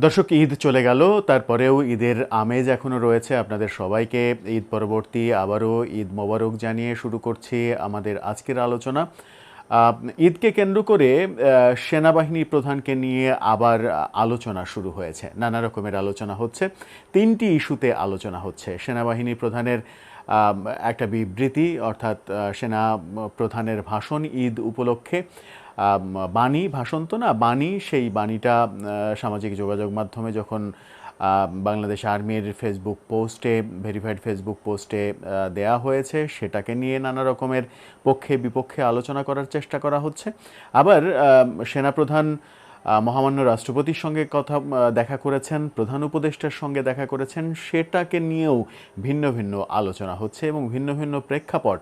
দর্শক, ঈদ চলে গেল। তারপরেও ঈদের আমেজ এখনও রয়েছে। আপনাদের সবাইকে ঈদ পরবর্তী আবারও ঈদ মোবারক জানিয়ে শুরু করছি আমাদের আজকের আলোচনা। ঈদকে কেন্দ্র করে সেনাবাহিনী প্রধানকে নিয়ে আবার আলোচনা শুরু হয়েছে। নানা রকমের আলোচনা হচ্ছে। তিনটি ইস্যুতে আলোচনা হচ্ছে। সেনাবাহিনী প্রধানের একটা বিবৃতি, অর্থাৎ সেনা প্রধানের ভাষণ ঈদ উপলক্ষে। বাণী ভাষণ তো না? বাণী, সেই বাণীটা সামাজিক যোগাযোগ মাধ্যমে যখন বাংলাদেশ আর্মির ফেসবুক পোস্টে, ভেরিফাইড ফেসবুক পোস্টে দেয়া হয়েছে, সেটাকে নিয়ে নানা রকমের পক্ষে বিপক্ষে আলোচনা করার চেষ্টা করা হচ্ছে। আবার সেনাপ্রধান মহামান্য রাষ্ট্রপতির সঙ্গে কথা দেখা করেছেন, প্রধান উপদেষ্টার সঙ্গে দেখা করেছেন, সেটাকে নিয়েও ভিন্ন ভিন্ন আলোচনা হচ্ছে এবং ভিন্ন ভিন্ন প্রেক্ষাপট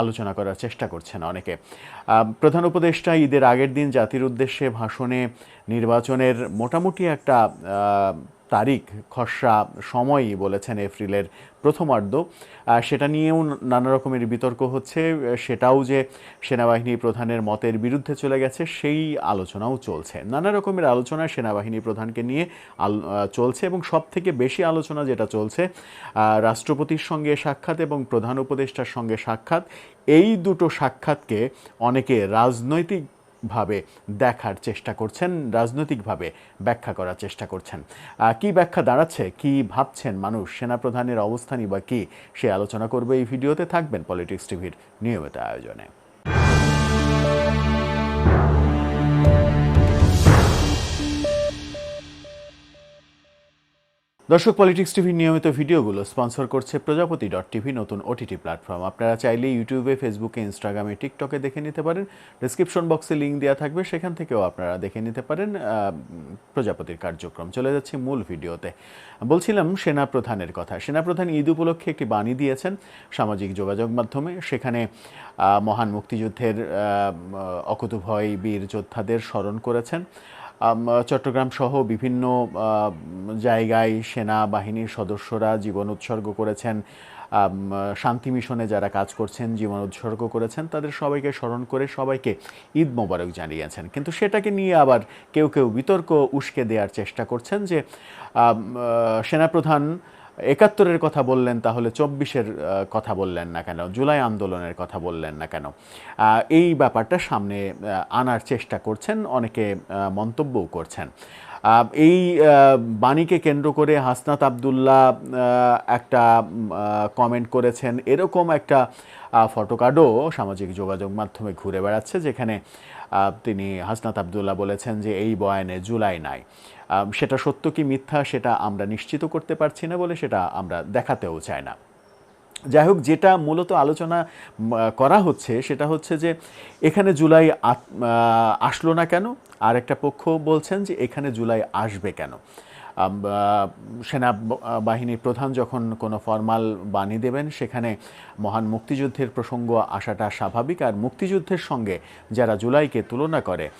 আলোচনা করার চেষ্টা করছেন অনেকে। প্রধান উপদেষ্টা ঈদের আগের দিন জাতির উদ্দেশ্যে ভাষণে নির্বাচনের মোটামুটি একটা তারিখ, খসড়া সময়ই বলেছেন এপ্রিলের প্রথমার্ধ সেটা নিয়েও নানা রকমের বিতর্ক হচ্ছে। সেটাও যে সেনাবাহিনী প্রধানের মতের বিরুদ্ধে চলে গেছে, সেই আলোচনাও চলছে। নানা রকমের আলোচনা সেনাবাহিনী প্রধানকে নিয়ে চলছে এবং সব থেকে বেশি আলোচনা যেটা চলছে রাষ্ট্রপতির সঙ্গে সাক্ষাৎ এবং প্রধান উপদেষ্টার সঙ্গে সাক্ষাৎ, এই দুটো সাক্ষাৎকে অনেকে রাজনৈতিক ভাবে দেখার চেষ্টা করছেন, রাজনৈতিকভাবে ব্যাখ্যা করার চেষ্টা করছেন। কি ব্যাখ্যা দাঁড়াচ্ছে? কি ভাবছেন মানুষ? সেনাপ্রধানের অবস্থানই বা কি? সে আলোচনা করবে এই ভিডিওতে, থাকবেন পলিটিক্স টিভির নিয়মিত আয়োজনে। দর্শক পলিটিক্স টিভির নিয়মিত ভিডিওগুলো স্পন্সর করছে প্রজাপতি ডট টিভি নতুন ওটিটি প্ল্যাটফর্ম আপনারা চাইলে ইউটিউবে ফেসবুকে ইনস্টাগ্রামে টিকটকে দেখে নিতে পারেন। ডিসক্রিপশন বক্সে লিঙ্ক দেওয়া থাকবে, সেখান থেকেও আপনারা দেখে নিতে পারেন প্রজাপতির কার্যক্রম। চলে যাচ্ছি মূল ভিডিওতে। বলছিলাম সেনা প্রধানের কথা। সেনাপ্রধান ঈদ উপলক্ষে একটি বাণী দিয়েছেন সামাজিক যোগাযোগ মাধ্যমে। সেখানে মহান মুক্তিযুদ্ধের অকুতভয় বীর যোদ্ধাদের স্মরণ করেছেন। চট্টগ্রাম সহ বিভিন্ন জায়গায় সেনা বাহিনীর সদস্যরা জীবন উৎসর্গ করেছেন। শান্তি মিশনে যারা কাজ করছেন, জীবন উৎসর্গ করেছেন, তাদের সবাইকে স্মরণ করে সবাইকে ঈদ মোবারক জানিয়েছেন। কিন্তু সেটাকে নিয়ে আবার কেউ কেউ বিতর্ক উস্কে দেওয়ার চেষ্টা করছেন যে সেনাপ্রধান একাত্তরের কথা বললেন, তাহলে চব্বিশের কথা বললেন না কেন? জুলাই আন্দোলনের কথা বললেন না কেন? এই ব্যাপারটা সামনে আনার চেষ্টা করছেন, অনেকে মন্তব্যও করছেন। এই বাণীকে কেন্দ্র করে হাসনাত আবদুল্লাহ একটা কমেন্ট করেছেন। এরকম একটা ফটোকার্ডও সামাজিক যোগাযোগ মাধ্যমে ঘুরে বেড়াচ্ছে, যেখানে তিনি হাসনাত আবদুল্লাহ বলেছেন যে এই বয়ানে জুলাই নাই। সেটা সত্য কি মিথ্যা সেটা আমরা নিশ্চিত করতে পারছি না বলে সেটা আমরা দেখাতেও চাই না। যাই হোক, যেটা মূলত আলোচনা করা হচ্ছে সেটা হচ্ছে যে এখানে জুলাই আসলো না কেন? আর একটা পক্ষ বলছেন যে এখানে জুলাই আসবে কেন? সেনা বাহিনীর প্রধান যখন কোনো ফরমাল বাণী দেবেন, সেখানে মহান মুক্তিযুদ্ধের প্রসঙ্গ আসাটা স্বাভাবিক। আর মুক্তিযুদ্ধের সঙ্গে যারা জুলাইকে তুলনা করে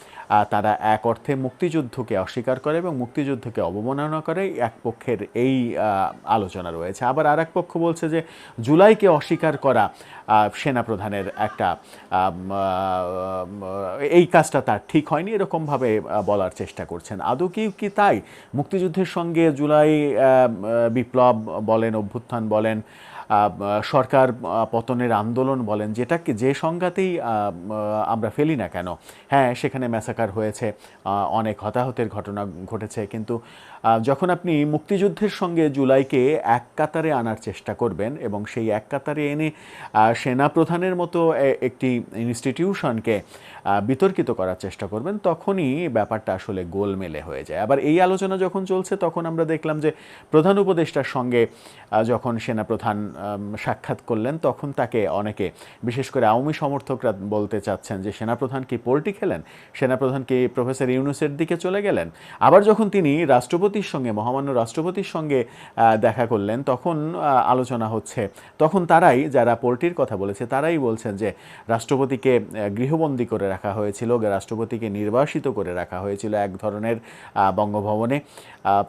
তারা এক অর্থে মুক্তিযুদ্ধকে অস্বীকার করে এবং মুক্তিযুদ্ধকে অবমাননা করে। এক পক্ষের এই আলোচনা রয়েছে। আবার আর পক্ষ বলছে যে, জুলাইকে অস্বীকার করা সেনাপ্রধানের একটা এই কাজটা তার ঠিক হয়নি এরকমভাবে বলার চেষ্টা করছেন। আদৌ কি কি তাই? মুক্তিযুদ্ধের সঙ্গে জুলাই বিপ্লব বলেন অভ্যুত্থান বলেন সরকার পতনের আন্দোলন বলেন যেটাকে যে আহ, আমরা ফেলি না কেন? হ্যাঁ সেখানে ম্যাসাকার হয়েছে অনেক হতাহতের ঘটনা ঘটেছে কিন্তু যখন আপনি মুক্তিযুদ্ধের সঙ্গে জুলাইকে এক কাতারে আনার চেষ্টা করবেন এবং সেই এক কাতারে এনে আহ, সেনাপ্রধানের মতো একটি ইনস্টিটিউশনকে বিতর্কিত করার চেষ্টা করবেন তখনই ব্যাপারটা আসলে গোলমেলে হয়ে যায়। আবার এই আলোচনা যখন চলছে তখন আমরা দেখলাম যে প্রধান উপদেষ্টার সঙ্গে যখন সেনাপ্রধান আম, সাক্ষাৎ করলেন তখন তাকে অনেকে বিশেষ করে আওয়ামী সমর্থকরা বলতে চাচ্ছেন যে সেনাপ্রধান কি পোল্টি খেলেন? সেনাপ্রধান কি প্রফেসর ইউনুসের দিকে চলে গেলেন? আবার যখন তিনি রাষ্ট্রপতির সঙ্গে, মহামান্য রাষ্ট্রপতির সঙ্গে দেখা করলেন। তখন আলোচনা হচ্ছে। তখন তারাই, যারা পোল্টির কথা বলেছে, তারাই বলছেন যে, রাষ্ট্রপতিকে গৃহবন্দী করে রাখা হয়েছিল, রাষ্ট্রপতিকে নির্বাসিত করে রাখা হয়েছিল এক ধরনের বঙ্গভবনে।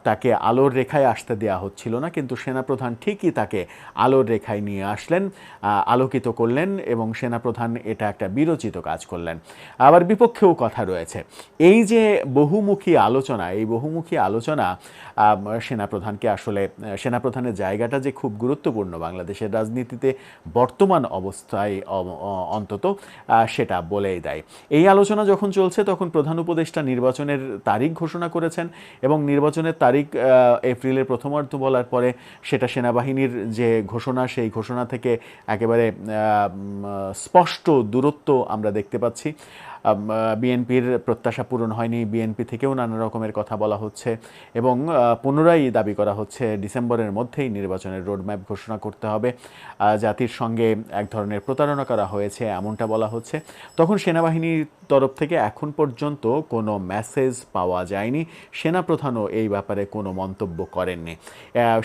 তাকে আলোর রেখায় আসতে দেওয়া হচ্ছিল না, কিন্তু সেনাপ্রধান ঠিকই তাকে আলোর রেখায় নিয়ে আসলেন আলোকিত করলেন এবং সেনাপ্রধান এটা একটা বিরচিত কাজ করলেন। আবার বিপক্ষেও কথা রয়েছে। এই যে বহুমুখী আলোচনা, এই বহুমুখী আলোচনা সেনাপ্রধানকে আসলে সেনাপ্রধানের জায়গাটা যে খুব গুরুত্বপূর্ণ বাংলাদেশের রাজনীতিতে বর্তমান অবস্থায় অন্তত সেটা বলেই দেয়। এই আলোচনা যখন চলছে, তখন প্রধান উপদেষ্টা নির্বাচনের তারিখ ঘোষণা করেছেন এবং নির্বাচনের তারিখ এপ্রিলের প্রথমার্ধ বলার পরে সেটা সেনাবাহিনীর যে ঘোষণা, সেই ঘোষণা থেকে একেবারে স্পষ্ট দূরত্ব আমরা দেখতে পাচ্ছি। বিএনপির প্রত্যাশা পূরণ হয়নি, বিএনপি থেকেও নানা রকমের কথা বলা হচ্ছে এবং পুনরায় দাবি করা হচ্ছে ডিসেম্বরের মধ্যেই নির্বাচনের রোডম্যাপ ঘোষণা করতে হবে। জাতির সঙ্গে এক ধরনের প্রতারণা করা হয়েছে, এমনটা বলা হচ্ছে। তখন সেনাবাহিনীর তরফ থেকে এখন পর্যন্ত কোনো মেসেজ পাওয়া যায়নি। সেনাপ্রধানও এই ব্যাপারে কোনো মন্তব্য করেননি।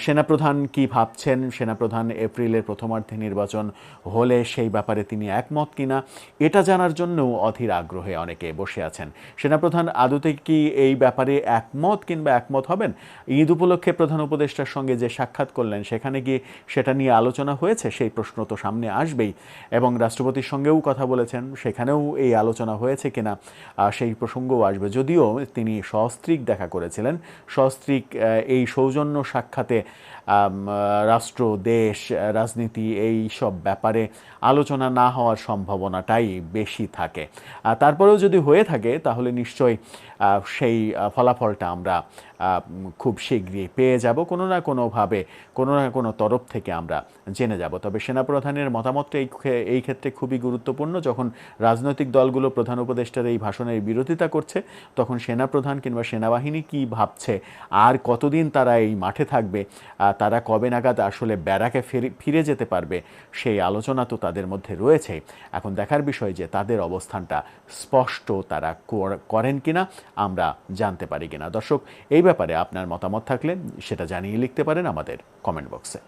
সেনাপ্রধান কি ভাবছেন? সেনাপ্রধান এপ্রিলের প্রথমার্ধে নির্বাচন হলে সেই ব্যাপারে তিনি একমত কিনা? এটা জানার জন্যও অধীর আগ্রহে। অনেকে বসে আছেন। সেনাপ্রধান আদতে কি এই ব্যাপারে একমত কিংবা একমত হবেন? ঈদ উপলক্ষে প্রধান উপদেষ্টার সঙ্গে যে সাক্ষাৎ করলেন, সেখানে গিয়ে সেটা নিয়ে আলোচনা হয়েছে? সেই প্রশ্ন তো সামনে আসবেই। এবং রাষ্ট্রপতির সঙ্গেও কথা বলেছেন, সেখানেও এই আলোচনা হয়েছে কিনা সেই প্রসঙ্গও আসবে। যদিও তিনি সস্ত্রীক দেখা করেছিলেন। সস্ত্রীক এই সৌজন্য সাক্ষাতে রাষ্ট্র, দেশ রাজনীতি, এই সব ব্যাপারে আলোচনা না হওয়ার সম্ভাবনাটাই বেশি থাকে। তারপরেও যদি হয়ে থাকে, তাহলে নিশ্চয়ই সেই ফলাফলটা আমরা খুব শীঘ্রই পেয়ে যাব। কোনো না কোনোভাবে, কোনো না কোনো তরফ থেকে আমরা জেনে যাব। তবে সেনাপ্রধানের মতামতটা এই এই ক্ষেত্রে খুবই গুরুত্বপূর্ণ। যখন রাজনৈতিক দলগুলো প্রধান উপদেষ্টার এই ভাষণের বিরোধিতা করছে, তখন সেনাপ্রধান কিংবা সেনাবাহিনী কি ভাবছে, আর কতদিন তারা এই মাঠে থাকবে তারা কবে নাগাদ আসলে ব্যারাকে ফিরে- যেতে পারবে, সেই আলোচনা তো তাদের মধ্যে রয়েছে। এখন দেখার বিষয় যে তাদের অবস্থানটা স্পষ্ট তারা কর- করেন কিনা, আমরা জানতে পারি কিনা। দর্শক এই ব্যাপারে আপনার মতামত থাকলে সেটা জানিয়ে লিখতে পারেন আমাদের কমেন্ট বক্সে